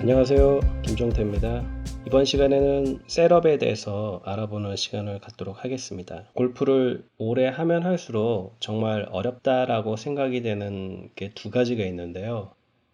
안녕하세요. 김종태입니다. 이번 시간에는 셋업에 대해서 알아보는 시간을 갖도록 하겠습니다. 골프를 오래 하면 할수록 정말 어렵다라고 생각이 되는 게 두 가지가 있는데요.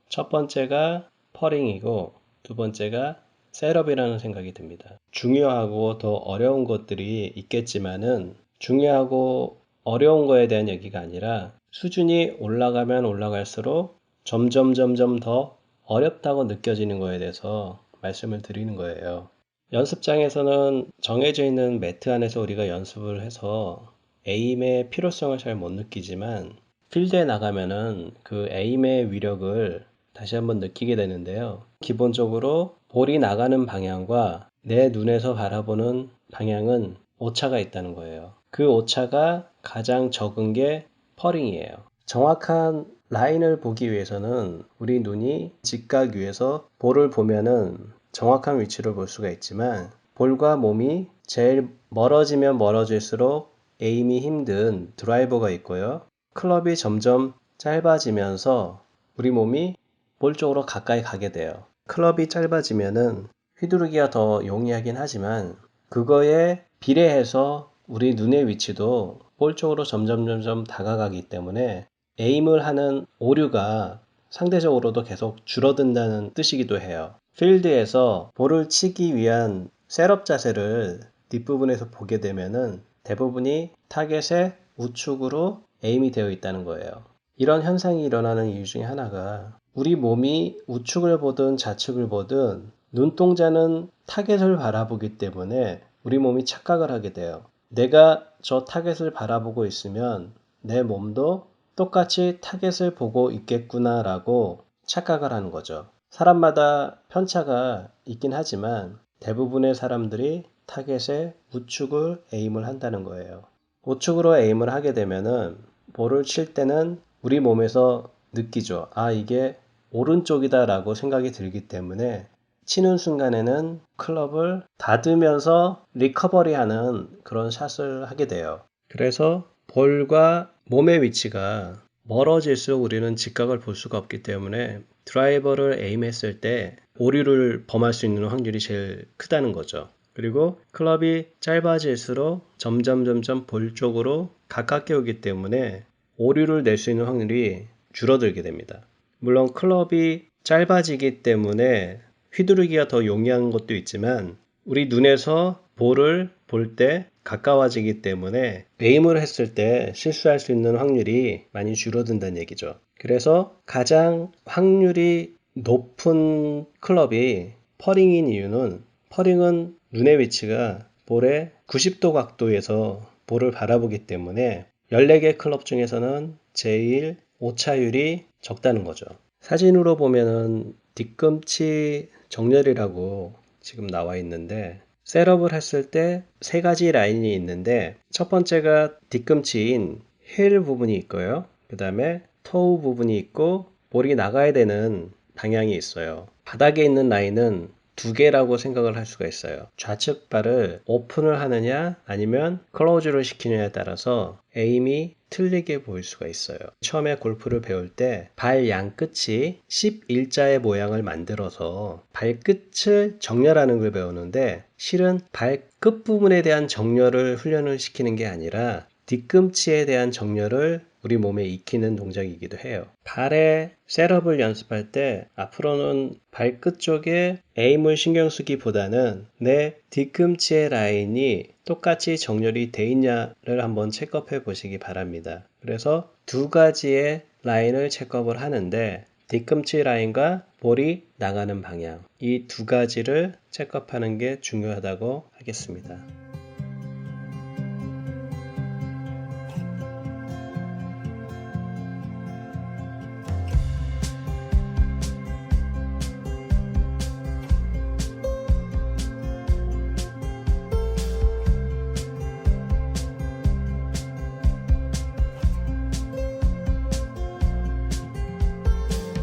첫 번째가 퍼링이고 두 번째가 셋업이라는 생각이 듭니다. 중요하고 더 어려운 것들이 있겠지만은 중요하고 어려운 거에 대한 얘기가 아니라 수준이 올라가면 올라갈수록 점점 점점 더 어렵다고 느껴지는 거에 대해서 말씀을 드리는 거예요. 연습장에서는 정해져 있는 매트 안에서 우리가 연습을 해서 에임의 필요성을 잘 못 느끼지만 필드에 나가면은 그 에임의 위력을 다시 한번 느끼게 되는데요. 기본적으로 볼이 나가는 방향과 내 눈에서 바라보는 방향은 오차가 있다는 거예요. 그 오차가 가장 적은 게 퍼링이에요. 정확한 라인을 보기 위해서는 우리 눈이 직각 위에서 볼을 보면은 정확한 위치를 볼 수가 있지만 볼과 몸이 제일 멀어지면 멀어질수록 에임이 힘든 드라이버가 있고요. 클럽이 점점 짧아지면서 우리 몸이 볼 쪽으로 가까이 가게 돼요. 클럽이 짧아지면은 휘두르기가 더 용이하긴 하지만 그거에 비례해서 우리 눈의 위치도 볼 쪽으로 점점 점점 다가가기 때문에 에임을 하는 오류가 상대적으로도 계속 줄어든다는 뜻이기도 해요. 필드에서 볼을 치기 위한 셋업 자세를 뒷부분에서 보게 되면은 대부분이 타겟의 우측으로 에임이 되어 있다는 거예요. 이런 현상이 일어나는 이유 중에 하나가 우리 몸이 우측을 보든 좌측을 보든 눈동자는 타겟을 바라보기 때문에 우리 몸이 착각을 하게 돼요. 내가 저 타겟을 바라보고 있으면 내 몸도 똑같이 타겟을 보고 있겠구나라고 착각을 하는 거죠. 사람마다 편차가 있긴 하지만 대부분의 사람들이 타겟에 우측을 에임을 한다는 거예요. 우측으로 에임을 하게 되면은 볼을 칠 때는 우리 몸에서 느끼죠. 아, 이게 오른쪽이다라고 생각이 들기 때문에 치는 순간에는 클럽을 닫으면서 리커버리하는 그런 샷을 하게 돼요. 그래서 볼과 몸의 위치가 멀어질수록 우리는 직각을 볼 수가 없기 때문에 드라이버를 에임했을 때 오류를 범할 수 있는 확률이 제일 크다는 거죠. 그리고 클럽이 짧아질수록 점점 점점 볼 쪽으로 가깝게 오기 때문에 오류를 낼 수 있는 확률이 줄어들게 됩니다. 물론 클럽이 짧아지기 때문에 휘두르기가 더 용이한 것도 있지만 우리 눈에서 볼을 볼 때 가까워지기 때문에 에임을 했을 때 실수할 수 있는 확률이 많이 줄어든다는 얘기죠. 그래서 가장 확률이 높은 클럽이 퍼링인 이유는 퍼링은 눈의 위치가 볼의 90도 각도에서 볼을 바라보기 때문에 14개 클럽 중에서는 제일 오차율이 적다는 거죠. 사진으로 보면은 뒤꿈치 정렬이라고 지금 나와 있는데 셋업을 했을 때 세 가지 라인이 있는데 첫 번째가 뒤꿈치인 힐 부분이 있고요. 그 다음에 토우 부분이 있고 볼이 나가야 되는 방향이 있어요. 바닥에 있는 라인은 두 개라고 생각을 할 수가 있어요. 좌측 발을 오픈을 하느냐 아니면 클로즈를 시키느냐에 따라서 에임이 틀리게 보일 수가 있어요. 처음에 골프를 배울 때 발 양끝이 11자의 모양을 만들어서 발끝을 정렬하는 걸 배우는데 실은 발 끝부분에 대한 정렬을 훈련을 시키는 게 아니라 뒤꿈치에 대한 정렬을 우리 몸에 익히는 동작이기도 해요. 발의 셋업을 연습할 때 앞으로는 발끝 쪽에 에임을 신경 쓰기보다는 내 뒤꿈치의 라인이 똑같이 정렬이 돼 있냐를 한번 체크해 보시기 바랍니다. 그래서 두 가지의 라인을 체크업을 하는데 뒤꿈치 라인과 볼이 나가는 방향 이 두 가지를 체크업하는 게 중요하다고 하겠습니다.